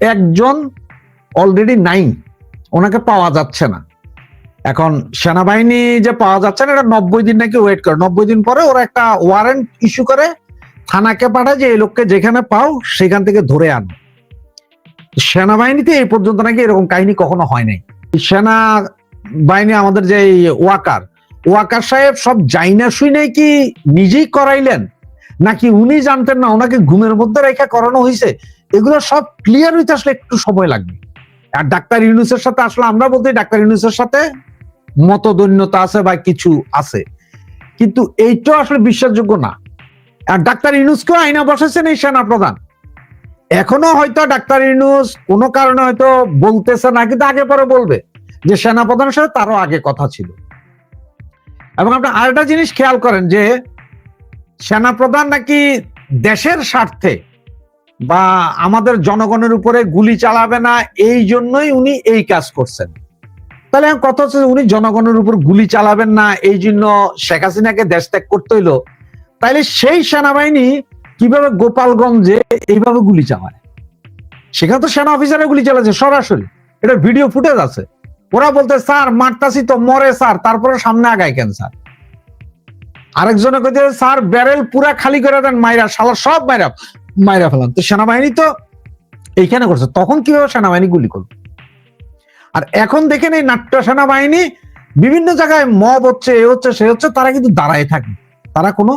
একজন অলরেডি নাই। ওনাকে পাওয়া যাচ্ছে না। এখন সেনাবাহিনী যে পাওয়া যাচ্ছে না, এটা নব্বই দিন নাকি ওয়েট করে। নব্বই দিন পরে ওরা একটা ওয়ারেন্ট ইস্যু করে, থানাকে পাঠায় যে, এই লোককে যেখানে পাও, সেখান থেকে ধরে আনো। সেনাবাহিনীতে এই পর্যন্ত নাকি এরকম কাহিনী কখনো হয় নাই। সেনা বাহিনী আমাদের যে ওয়াকার ওয়াকার সাহেব সব যাইনা শুই নাই কি নিজেই করাইলেন? নাকি উনি জানতেন না, ওনাকে ঘুমের মধ্যে রেখে করানো হয়েছে এগুলো সব ক্লিয়ার হইতে আসলে একটু সময় লাগবে। আর ডাক্তার ইউনুসের সাথে আসলে আমরা বলতে ডাক্তার ইউনুসের সাথে মতদৈন্যতা আছে বা কিছু আছে। কিন্তু এইটা আসলে বিশ্বাসযোগ্য না। আর ডাক্তার ইউনুসকেও আইনা বসেছেন এই সেনা প্রধান এখনও হয়তো ডাক্তার ইউনুস কোনো কারণে হয়তো বলতেছে না, কিন্তু আগে পরে বলবে যে সেনা প্রধানের সাথে তারও আগে কথা ছিল। এবং আপনি আরেকটা জিনিস খেয়াল করেন যে সেনা প্রধান নাকি দেশের স্বার্থে বা আমাদের জনগণের উপরে গুলি চালাবে না, এই জন্যই উনি এই কাজ করছেন। তাহলে কথা হচ্ছে উনি জনগণের উপর গুলি চালাবেন না, এই জন্য শেখ হাসিনাকে দেশ ত্যাগ করতে হইল। তাইলে সেই সেনাবাহিনী কীভাবে গোপালগঞ্জে এইভাবে গুলি চালায়? সেখানে তো সেনা অফিসারে গুলি চালাচ্ছে সরাসরি। এটা ভিডিও ফুটেজ আছে। ওরা বলতে স্যার, মারতাছি তো, মরে, স্যার, তারপরে সামনে আগায় কেন, স্যার? আরেকজনে কইতে স্যার ব্যারেল পুরা খালি করে দেন, মাইরা, শালা সব মাইরা মাইরা ফেলান। তো সেনাবাহিনী তো এইখানে করছে। তখন কীভাবে সেনাবাহিনী গুলি করবে? আর এখন দেখেন এই নাট্য সেনাবাহিনী বিভিন্ন জায়গায় মব হচ্ছে, এ হচ্ছে, সে হচ্ছে, তারা কিন্তু দাঁড়ায় থাকে। তারা কোনো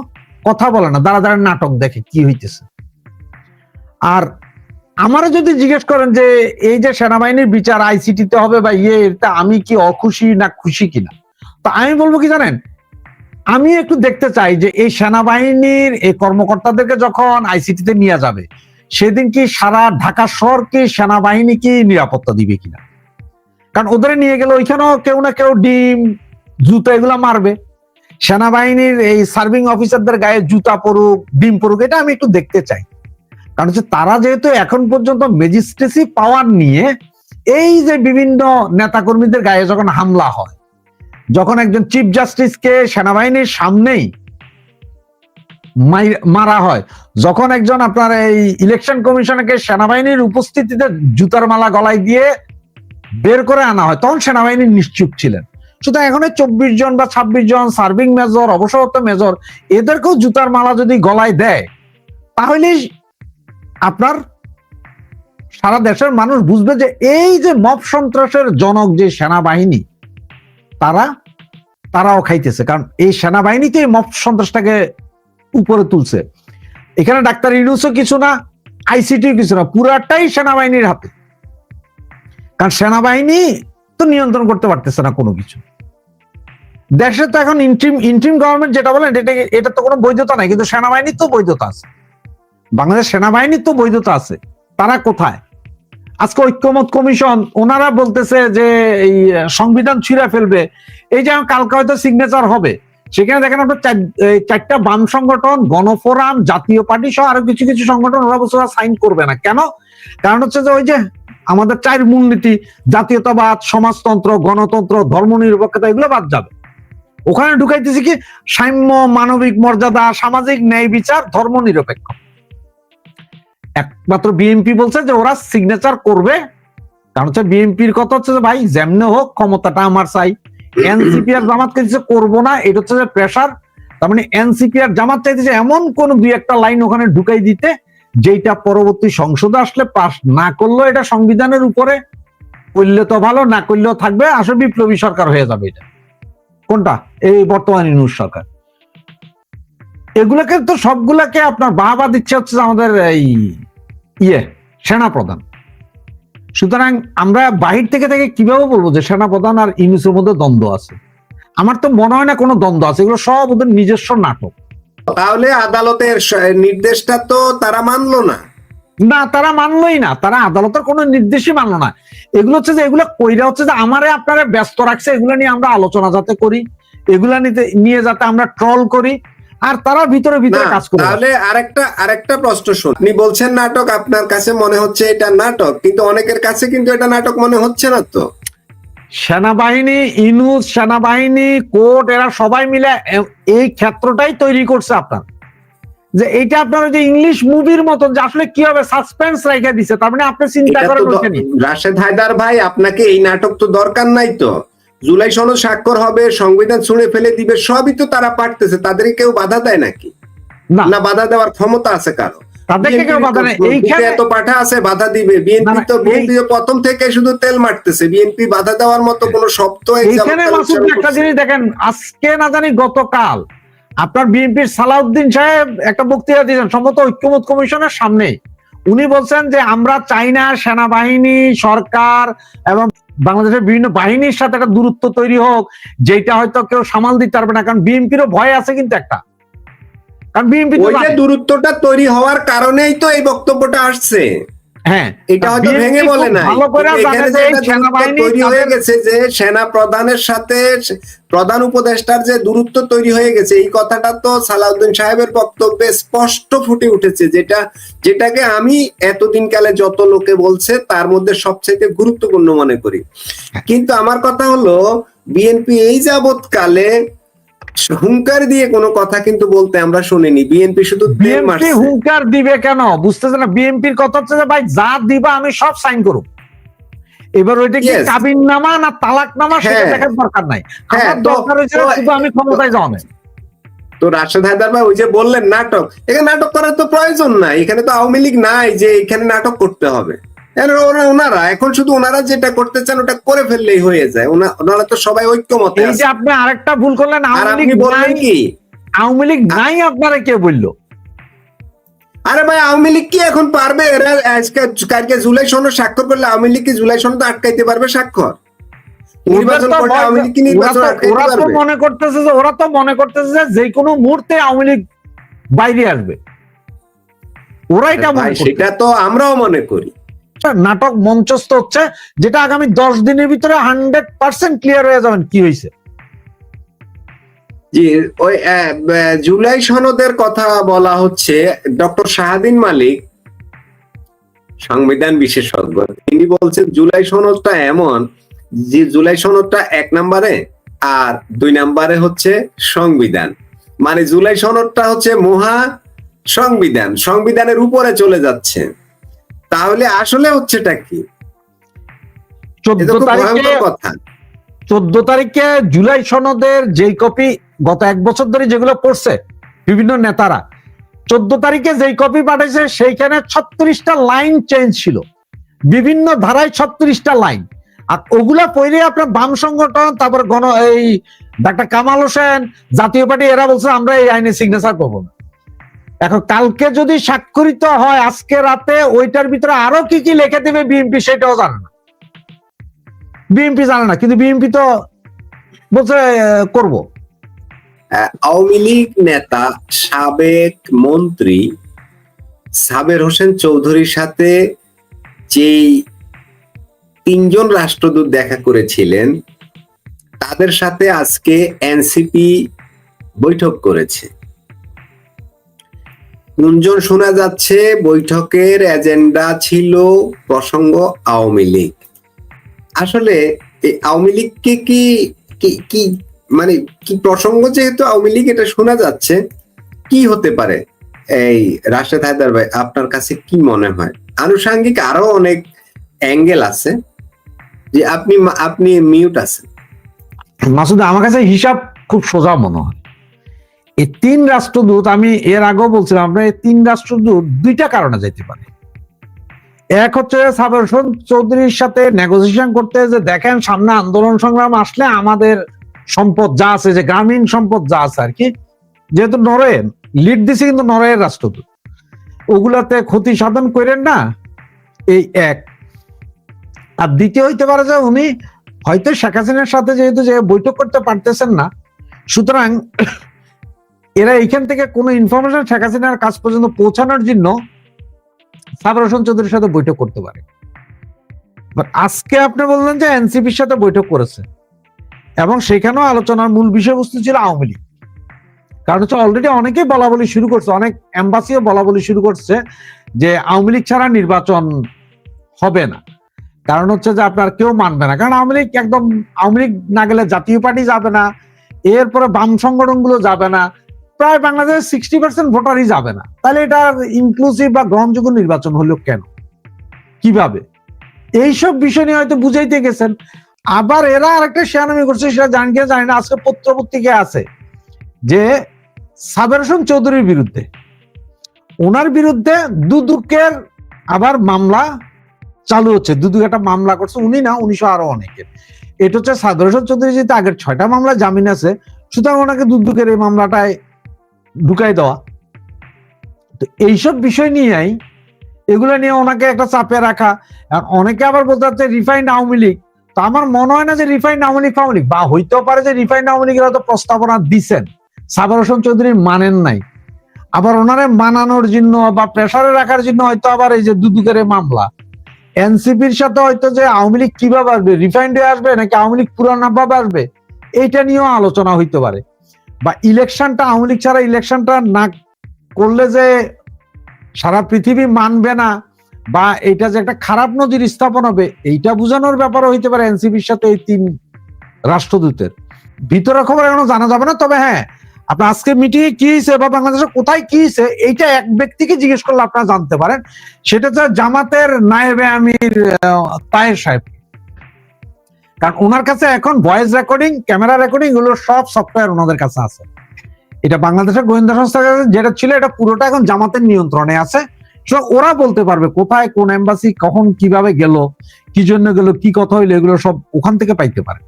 কথা বলে না। দাঁড়া দাঁড়া, নাটক দেখে কি হইতেছে। আর আমারও যদি জিজ্ঞেস করেন যে, এই যে সেনাবাহিনীর বিচার আইসিটিতে হবে বা ইয়ে আমি কি অখুশি না খুশি কিনা? তো আমি বলব কি জানেন? আমি একটু দেখতে চাই যে এই সেনাবাহিনীর এই কর্মকর্তাদেরকে যখন আইসিটিতে নিয়ে যাবে, সেদিন কি সারা ঢাকা শহরকে সেনাবাহিনী কি নিরাপত্তা দিবে কিনা? কারণ ওদের নিয়ে গেলে ওইখানেও কেউ না কেউ ডিম, জুতো এগুলা মারবে। সেনাবাহিনীর এই সার্ভিং অফিসারদের গায়ে জুতা পড়ুক ডিম পড়ুক এটা আমি একটু দেখতে চাই। কারণ হচ্ছে তারা যেহেতু এখন পর্যন্ত ম্যাজিস্ট্রেসি পাওয়ার নিয়ে এই যে বিভিন্ন নেতাকর্মীদের গায়ে যখন হামলা হয় যখন একজন চিফ জাস্টিসকে সেনাবাহিনীর সামনেই মারা হয়, যখন একজন আপনার এই ইলেকশন কমিশনকে সেনাবাহিনীর উপস্থিতিতে জুতার মালা গলায় দিয়ে বের করে আনা হয়, তখন সেনাবাহিনী নিশ্চুপ ছিলেন। সুতরাং এখন চব্বিশ জন বা ছাব্বিশ জন, সার্ভিং মেজর, অবসরপ্রাপ্ত মেজর, এদেরকেও জুতার মালা যদি গলায় দেয় তাহলে আপনার সারা দেশের মানুষ বুঝবে যে এই যে মব সন্ত্রাসের জনক যে সেনাবাহিনী তারা, তারাও খাইতেছে। কারণ এই সেনাবাহিনীতে এই সন্ত্রাসটাকে উপরে তুলছে। এখানে ডাক্তার ইউনুসও কিছু না আইসিটি কিছু না, পুরাটাই সেনাবাহিনীর হাতে। কারণ সেনাবাহিনী তো নিয়ন্ত্রণ করতে পারতেছে না কোনো কিছু। দেশে তো এখন ইন্ট্রিম ইন্ট্রিম গভর্নমেন্ট যেটা বলেন, এটা এটা তো কোনো বৈধতা নাই, কিন্তু সেনাবাহিনীর তো বৈধতা আছে। বাংলাদেশ সেনাবাহিনীর তো বৈধতা আছে। তারা কোথায়? আজকে ঐক্যমত কমিশন, ওনারা বলতেছে যে এই সংবিধান ছিঁড়ে ফেলবে। এই যে কালকে হয়তো সিগনেচার হবে। সেখানে দেখেন আপনার চারটা বাম সংগঠন, গণফোরাম, জাতীয় পার্টি সহ আরও কিছু কিছু সংগঠন ওরা বছর সাইন করবে না। কেন? কারণ হচ্ছে যে ওই যে আমাদের চার মূলনীতি, জাতীয়তাবাদ, সমাজতন্ত্র, গণতন্ত্র ধর্মনিরপেক্ষতা এগুলো বাদ যাবে। ওখানে ঢুকাইতেছি কি? সাম্য, মানবিক মর্যাদা, সামাজিক ন্যায় বিচার ধর্মনিরপেক্ষ একমাত্র বিএনপি বলছে যে ওরা সিগনেচার করবে। কারণ হচ্ছে বিএনপির কথা হচ্ছে যে ভাই, যেমনে হোক ক্ষমতাটা আমার চাই। এনসিপি আর জামাত কিছু করব না, এটা হচ্ছে যে প্রেশার তার মানে এনসিপি আর জামাত চাইতেছে এমন কোন দুই একটা লাইন ওখানে ঢুকাই দিতে যেটা পরবর্তী সংসদে আসলে পাস না করলেও এটা সংবিধানের উপরে করলে তো ভালো, না করলেও থাকবে। আসলে বিপ্লবী সরকার হয়ে যাবে এটা। কোনটা? এই বর্তমান ইনুস সরকার। এগুলাকে তো সবগুলাকে আপনার বাহবা দিচ্ছে হচ্ছে আমাদের এই ইয়ে সেনা প্রধান সুতরাং আমরা বাহির থেকে থেকে কীভাবে বলব যে সেনা প্রধান আর ইউনুসের মধ্যে দ্বন্দ্ব আছে? আমার তো মনে হয় না কোনো দ্বন্দ্ব আছে এগুলো সব ওদের নিজস্ব নাটক। তাহলে আদালতের নির্দেশটা তো তারা মানলো না। না তারা মানলোই না। তারা আদালতের কোনো নির্দেশই মানলো না। এগুলো হচ্ছে যে এগুলো কইরা হচ্ছে যে আমারে আপনারা ব্যস্ত রাখছে এগুলো নিয়ে আমরা আলোচনা যাতে করি এগুলা নিতে নিয়ে যাতে আমরা ট্রল করি। আর তারা ভিতরে ভিতরে কাজ করে তাহলে আরেকটা আরেকটা প্রশ্ন শুন। আপনি বলছেন নাটক আপনার কাছে মনে হচ্ছে এটা নাটক কিন্তু অনেকের কাছে কিন্তু এটা নাটক মনে হচ্ছে না তো। সেনাবাহিনী ইনুস সেনাবাহিনী কোর্ট এরা সবাই মিলে এই ক্ষেত্রটাই তৈরি করছে আপনার। যে এটা আপনার যে ইংলিশ মুভির মতন যে আসলে কি হবে সাসপেন্স রেখে দিছে তার মানে আপনি চিন্তা করেন রাশেদ হায়দার ভাই আপনাকে এই নাটক তো দরকার নাই তো। জুলাই সনদ স্বাক্ষর হবে সংবিধান ছুঁড়ে ফেলে দিবে সবই তো তারা পারতেছে। তাদেরকে কেউ বাধা দেয় নাকি? না। বাধা দেওয়ার ক্ষমতা আছে কারও? তাদেরকে কেউ বাধা নেই। এইখানে এত পাঠা আছে বাধা দিবে। বিএনপি তো বিএনপি প্রথম থেকে শুধু তেল মারতেছে। বিএনপি বাধা দেওয়ার মতো কোনো শব্দ এইখানে মাসুদ একটা জিনিস দেখেন আজকে না জানি গতকাল আপনার বিএনপির সালাউদ্দিন সাহেব একটা বক্তৃতা দিয়েছেন সম্ভবত ঐক্যমত কমিশনের সামনে উনি বলছেন যে আমরা চাই না সেনাবাহিনী সরকার এবং বাংলাদেশের বিভিন্ন বাহিনীর সাথে একটা দূরত্ব তৈরি হোক যেটা হয়তো কেউ সামাল দিতে পারবে না কারণ বিএনপিরও ভয় আছে কিন্তু একটা। কারণ বিএনপি দূরত্বটা তৈরি হওয়ার কারণেই তো এই বক্তব্যটা আসছে। হ্যাঁ। এটা হয়তো ভেঙে বলে না তৈরি হয়ে গেছে যে সেনা প্রধানের সাথে প্রধান উপদেষ্টার যে দূরত্ব তৈরি হয়ে গেছে এই কথাটা তো সালাউদ্দিন সাহেবের বক্তব্যে স্পষ্ট ফুটে উঠেছে যেটা যেটাকে আমি এতদিন কালে যত লোকে বলছে তার মধ্যে সবচেয়ে গুরুত্বপূর্ণ মনে করি। কিন্তু আমার কথা হলো বিএনপি এই যাবৎকালে হুঙ্কার দিয়ে কোনো কথা কিন্তু বলতে আমরা শুনিনি। বিএনপি শুধু বিএনপি হুঙ্কার দিবে কেন? বুঝতেছে না? বিএনপির কথা হচ্ছে যে ভাই যা দিবা আমি সব সাইন করব। এবার ওইটা কি. কাবিন নামা না তালাক নামা সেটা হ্যাঁ। দেখার দরকার নাই। হ্যাঁ, আমার দরকার হয়েছে শুধু আমি ক্ষমতায় যাওয়া। তো রাশেদ হায়দার ভাই ওই যে বললেন নাটক এখানে নাটক করার তো প্রয়োজন নাই। এখানে তো আওয়ামী লীগ নাই যে এখানে নাটক করতে হবে। ওনারা এখন শুধু ওনারা যেটা করতে চান ওটা করে ফেললেই হয়ে যায়। ওনারা তো সবাই ঐক্যমতে এই যে আপনি আরেকটা ভুল করলেন আওয়ামী লীগ বললেন কি? আওয়ামী লীগ নাই আপনারা কে বলল? আরে ভাই আওয়ামী লীগ কি এখন পারবে? এরা আজকে কালকে জুলাই সনদ স্বাক্ষর করলে আওয়ামী লীগ কি জুলাই সনদ আটকাইতে পারবে স্বাক্ষর? ওরা তো- মনে করতেছে যে ওরা তো মনে করতেছে যে যে কোনো মুহূর্তে আওয়ামী লীগ বাইরে আসবে। ওরা এটা ভাই সেটা তো আমরাও মনে করি। নাটক মঞ্চস্থ হচ্ছে, যেটা আগামী দশ দিনের ভিতরে হান্ড্রেড পার্সেন্ট ক্লিয়ার হয়ে যাবেন কি হয়েছে। জি, ওই জুলাই সনদের কথা বলা হচ্ছে, ডক্টর শাহাদিন মালিক, সংবিধান বিশেষজ্ঞ, তিনি বলছেন জুলাই সনদটা এমন যে জুলাই সনদটা এক নম্বরে আর দুই নম্বরে হচ্ছে সংবিধান। মানে জুলাই সনদটা হচ্ছে মহা সংবিধান, সংবিধানের উপরে চলে যাচ্ছে। তাহলে আসলে হচ্ছেটা কি? চোদ্দ এটা খুব তারিখে কথা। চোদ্দ তারিখে জুলাই সনদের যেই কপি গত এক বছর ধরে যেগুলো পড়ছে বিভিন্ন নেতারা চোদ্দ তারিখে যেই কপি পাঠাইছে সেইখানে ছত্রিশটা লাইন চেঞ্জ ছিল। বিভিন্ন ধারায় ছত্রিশটা লাইন। আর ওগুলা পড়লে আপনার বাম সংগঠন তারপর গণ এই ডাক্তার কামাল হোসেন জাতীয় পার্টি এরা বলছে আমরা এই আইনে সিগনেচার করব না। এখন কালকে যদি স্বাক্ষরিত হয়, আজকে রাতে ওইটার ভিতরে আরও কি কি লিখে দেবে বিএনপি সেটাও জানে না। বিএনপি জানে না, কিন্তু বিএনপি তো বলছে করব। আওয়ামী লীগ নেতা সাবেক মন্ত্রী সাবের হোসেন চৌধুরীর সাথে যেই তিনজন রাষ্ট্রদূত দেখা করেছিলেন, তাদের সাথে আজকে এনসিপি বৈঠক করেছে। গুঞ্জন শোনা যাচ্ছে, বৈঠকের এজেন্ডা ছিল প্রসঙ্গ আওয়ামী লীগ। আসলে এই আওয়ামী লীগকে কি, কি- মানে কি প্রসঙ্গ যেহেতু আওয়ামী লীগ এটা শোনা যাচ্ছে, কি হতে পারে? এই রাশেদ হায়দার ভাই, আপনার কাছে কি মনে হয়? আনুষাঙ্গিক আরও অনেক অ্যাঙ্গেল আছে যে আপনি আপনি মিউট আছেন। মাসুদ, আমার কাছে হিসাব খুব সোজা মনে হয়। এই তিন রাষ্ট্রদূত, আমি এর আগেও বলছিলাম আপনার এই তিন রাষ্ট্রদূত দুইটা কারণে যেতে পারে। এক হচ্ছে সাবের হোসেন চৌধুরীর সাথে নেগোসিয়েশন করতে, যে দেখেন সামনে আন্দোলন সংগ্রাম আসলে আমাদের সম্পদ যা আছে, যে গ্রামীণ সম্পদ যা আছে আর কি, যেহেতু নরওয়ে লিড দিছে কিন্তু নরওয়ের রাষ্ট্রদূত। ওগুলাতে ক্ষতি সাধন করেন না এই এক। আর দ্বিতীয় হইতে পারে যে উনি হয়তো শেখ হাসিনার সাথে যেহেতু যে বৈঠক করতে পারতেছেন না, সুতরাং এরা এইখান থেকে কোনো ইনফরমেশন শেখ হাসিনার কাজ পর্যন্ত পৌঁছানোর জন্য সাবর হোসেন চৌধুরীর সাথে বৈঠক করতে পারে। আজকে আপনি বললেন যে এনসিপির সাথে বৈঠক করেছে এবং সেখানেও আলোচনার মূল বিষয়বস্তু ছিল আওয়ামী লীগ। কারণ হচ্ছে অলরেডি অনেকেই বলা বলি শুরু করছে, অনেক এম্বাসিও বলা বলি শুরু করছে যে আওয়ামী লীগ ছাড়া নির্বাচন হবে না। কারণ হচ্ছে যে আপনার কেউ মানবে না। কারণ আওয়ামী লীগ একদম, আওয়ামী লীগ না গেলে জাতীয় পার্টি যাবে না, এরপরে বাম সংগঠনগুলো যাবে না। প্রায় বাংলাদেশের সিক্সটি পার্সেন্ট ভোটারই যাবে না। তাহলে এটা ইনক্লুসিভ বা গ্রহণযোগ্য নির্বাচন হলো কেন? কীভাবে? এইসব বিষয় নিয়ে হয়তো বুঝাইতে গেছেন। আবার এরা আরেকটা শেয়ানামি করছে, সেটা জানি জানি না, আজকে পত্র পত্রিকায় আছে যে সাবের হোসেন চৌধুরীর বিরুদ্ধে, ওনার বিরুদ্ধে দুদুকের আবার মামলা চালু হচ্ছে। দুদুক একটা মামলা করছে, উনি না উনিশশো আরও অনেকের। এটা হচ্ছে সাবের হোসেন চৌধুরী যেহেতু আগের ছয়টা মামলা জামিন আছে, সুতরাং ওনাকে দুদুকের এই মামলাটায় ঢুকাই দেওয়া। তো এইসব বিষয় নিয়েই এগুলো নিয়ে ওনাকে একটা চাপে রাখা। অনেকে আবার বলতে চাচ্ছে রিফাইন্ড আওয়ামী লীগ। তো আমার মনে হয় না যে রিফাইন্ড আওয়ামী লীগ ফাওয়ামী লীগ। বা হইতেও পারে যে রিফাইন্ড আওয়ামী লীগের হয়তো প্রস্তাবনা দিছেন। সাবার হোসেন চৌধুরী মানেন নাই। আবার ওনারে মানানোর জন্য বা প্রেসারে রাখার জন্য হয়তো আবার এই যে দুদুকের মামলা। এনসিপির সাথে হয়তো যে আওয়ামী লীগ কীভাবে আসবে? রিফাইন্ড হয়ে আসবে নাকি আওয়ামী লীগ পুরানা ভাবে আসবে? এইটা নিয়েও আলোচনা হইতে পারে। বা ইলেকশনটা আওয়ামী লীগ ছাড়া ইলেকশনটা না করলে যে সারা পৃথিবী মানবে না বা এটা যে একটা খারাপ নজির স্থাপন হবে, এইটা বোঝানোর ব্যাপারও হইতে পারে এনসিপির সাথে এই তিন রাষ্ট্রদূতের। ভিতরের খবর এখনও জানা যাবে না, তবে হ্যাঁ আপনার আজকে মিটিং কি হয়েছে বা বাংলাদেশে কোথায় কি হয়েছে এইটা এক ব্যক্তিকে জিজ্ঞেস করলে আপনারা জানতে পারেন। সেটা হচ্ছে জামাতের নায়েবে আমির তাহের সাহেব। কারণ ওনার কাছে এখন ভয়েস রেকর্ডিং ক্যামেরা রেকর্ডিং এগুলো সব সফটওয়্যার ওনাদের কাছে আছে। এটা বাংলাদেশের গোয়েন্দা সংস্থার কাছে যেটা ছিল, এটা পুরোটা এখন জামাতের নিয়ন্ত্রণে আছে। ওরা বলতে পারবে কোথায়, কোন এম্বাসি কখন, কীভাবে গেল, কি জন্য গেল, কি কথা হইল, এগুলো সব ওখান থেকে পাইতে পারে।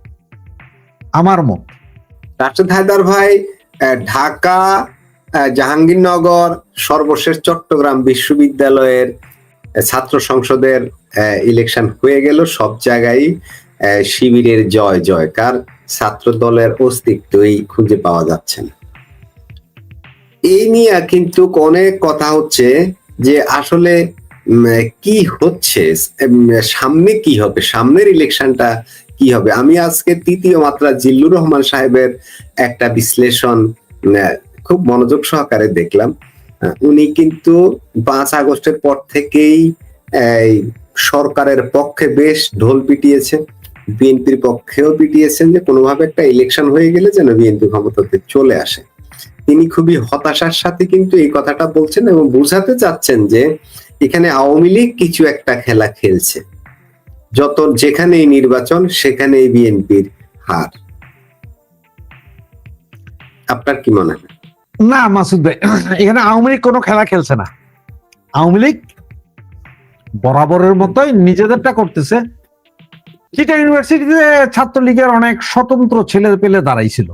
আমার মত। রাশেদ হায়দার ভাই ঢাকা জাহাঙ্গীরনগর, সর্বশেষ চট্টগ্রাম বিশ্ববিদ্যালয়ের ছাত্র সংসদের ইলেকশন হয়ে গেল। সব জায়গায় শিবিরের জয়, জয়কার ছাত্র দলের অস্তিত্বই খুঁজে পাওয়া যাচ্ছে না। এই নিয়ে কিন্তু অনেক কথা হচ্ছে যে আসলে কি হচ্ছে সামনে কি হবে, সামনের ইলেকশনটা কি হবে? আমি আজকে তৃতীয় মাত্রা জিল্লুর রহমান সাহেবের একটা বিশ্লেষণ খুব মনোযোগ সহকারে দেখলাম। উনি কিন্তু পাঁচ আগস্টের পর থেকেই সরকারের পক্ষে বেশ ঢোল পিটিয়েছেন বিএনপির পক্ষেও পিটিয়েছেন যে কোনোভাবে একটা ইলেকশন হয়ে গেলে যেন বিএনপি ক্ষমতাতে চলে আসে। তিনি খুবই হতাশার সাথে কিন্তু এই কথাটা বলছেন এবং বোঝাতে চাচ্ছেন যে এখানে আওয়ামী লীগ কিছু একটা খেলা খেলছে। যত যেখানেই নির্বাচন, সেখানেই বিএনপির হার। আপনার কি মনে হয়? না, মাসুদ ভাই, এখানে আওয়ামী লীগ কোনো খেলা খেলছে না। আওয়ামী লীগ বরাবরের মতোই নিজেদেরটা করতেছে চিটা ইউনিভার্সিটিতে ছাত্রলীগের অনেক স্বতন্ত্র ছেলে পেলে দাঁড়াইছিল।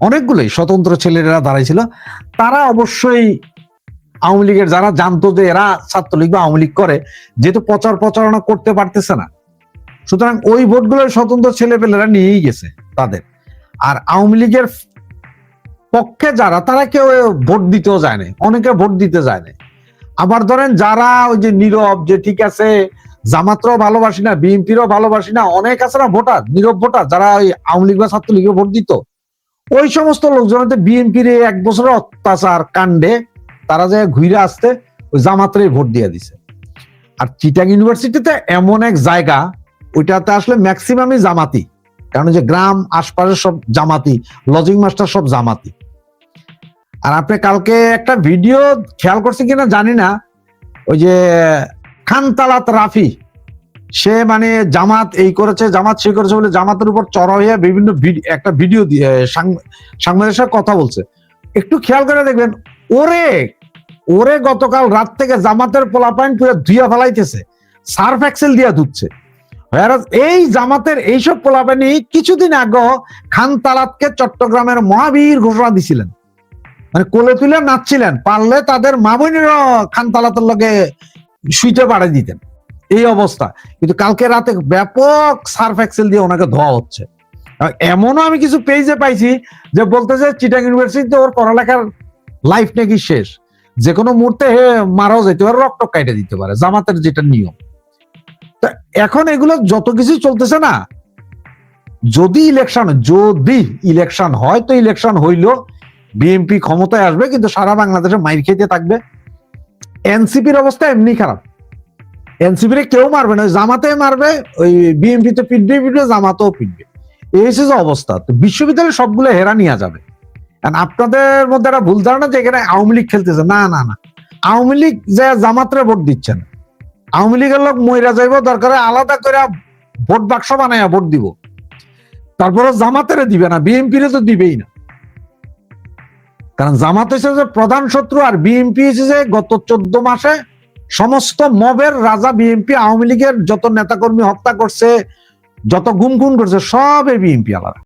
অনেকগুলোই স্বতন্ত্র ছেলেরা দাঁড়াইছিল। তারা অবশ্যই আওয়ামী লীগের যারা জানতো যে এরা ছাত্রলীগ বা আওয়ামী লীগ করে, যেহেতু প্রচার প্রচারণা করতে পারতেছে না। সুতরাং ওই ভোটগুলো স্বতন্ত্র ছেলে পেলেরা নিয়েই গেছে তাদের। আর আওয়ামী লীগের পক্ষে যারা, তারা কেউ ভোট দিতেও যায় না অনেকে ভোট দিতে যায় না আবার ধরেন যারা ওই যে নীরব যে ঠিক আছে জামাতরাও ভালোবাসি না, বিএনপিরও ভালোবাসি না, অনেক আছে না ভোটার, নীরব ভোটার, যারা ওই আওয়ামী লীগ বা ছাত্রলীগে ভোট দিত। ওই সমস্ত লোকজন বিএনপির এক বছরের অত্যাচার কাণ্ডে তারা যে ঘুরে আসতে ওই জামাতরে ভোট দিয়ে দিছে। আর চিটাং ইউনিভার্সিটিতে এমন এক জায়গা, ওইটাতে আসলে ম্যাক্সিমামই জামাতি, কারণ যে গ্রাম আশপাশের সব জামাতি, লজিং মাস্টার সব জামাতি। আর আপনি কালকে একটা ভিডিও খেয়াল করছে কিনা জানি না, ওই যে খানতালাত রাফি। সে মানে জামাত এই করেছে, জামাত সে করেছে বলে জামাতের উপর চড়া হয়ে বিভিন্ন একটা ভিডিও দিয়ে সাথে কথা বলছে। একটু খেয়াল করে দেখবেন, ওরে ওরে গতকাল রাত থেকে জামাতের পোলাপাইন পুরো ধুইয়া ফেলাইতেছে, সার্ফ এক্সেল দিয়া ধুচ্ছে। এই জামাতের এইসব পোলাপানি কিছুদিন আগে খান তালাতকে চট্টগ্রামের মহাবীর ঘোষণা দিছিলেন। মানে কোলে তুলে নাচছিলেন, পারলে তাদের মা বোনেরও খান তালাতের লগে শুইতে পাড়ে দিতেন। এই অবস্থা। কিন্তু কালকে রাতে ব্যাপক সার্ফ এক্সেল দিয়ে ওনাকে ধোয়া হচ্ছে। এমনও আমি কিছু পেজে পাইছি যে বলতেছে চিটাং ইউনিভার্সিটিতে ওর পড়ালেখার লাইফ নাকি শেষ। যে কোনো মুহূর্তে মারাও যেতে পারে, রক্ত কাইটে দিতে পারে, জামাতের যেটা নিয়ম। তা এখন এগুলো যত কিছু চলতেছে না, যদি ইলেকশন যদি ইলেকশন হয় তো ইলেকশন হইল বিএনপি ক্ষমতায় আসবে, কিন্তু সারা বাংলাদেশে মাইর খেতে থাকবে। এনসিপির অবস্থা এমনি খারাপ। এনসিপি রে কেউ মারবে না জামাতে মারবে, ওই বিএনপি তে পিটবে পিটবে, জামাতেও পিটবে। এই হচ্ছে যে অবস্থা। তো বিশ্ববিদ্যালয়ে সবগুলো হেরা নিয়ে যাবে। And আপনাদের মধ্যে একটা ভুল ধারণা যে এখানে আওয়ামী লীগ খেলতেছে। না না না। আওয়ামী লীগ যে জামাতরে ভোট দিচ্ছেন আওয়ামী লীগের লোক মইরা যাইব, দরকার আলাদা করে ভোট বাক্স বানাইয়া ভোট দিব। তারপরে জামাতেরে দিবে না, বিএনপিরে তো দিবেই না। কারণ জামাত হয়েছে যে প্রধান শত্রু আর বিএনপি হয়েছে যে গত চোদ্দ মাসে সমস্ত মবের রাজা বিএনপি আওয়ামী লীগের যত নেতাকর্মী হত্যা করছে, যত গুম করছে, সব এই বিএনপি আলাদা।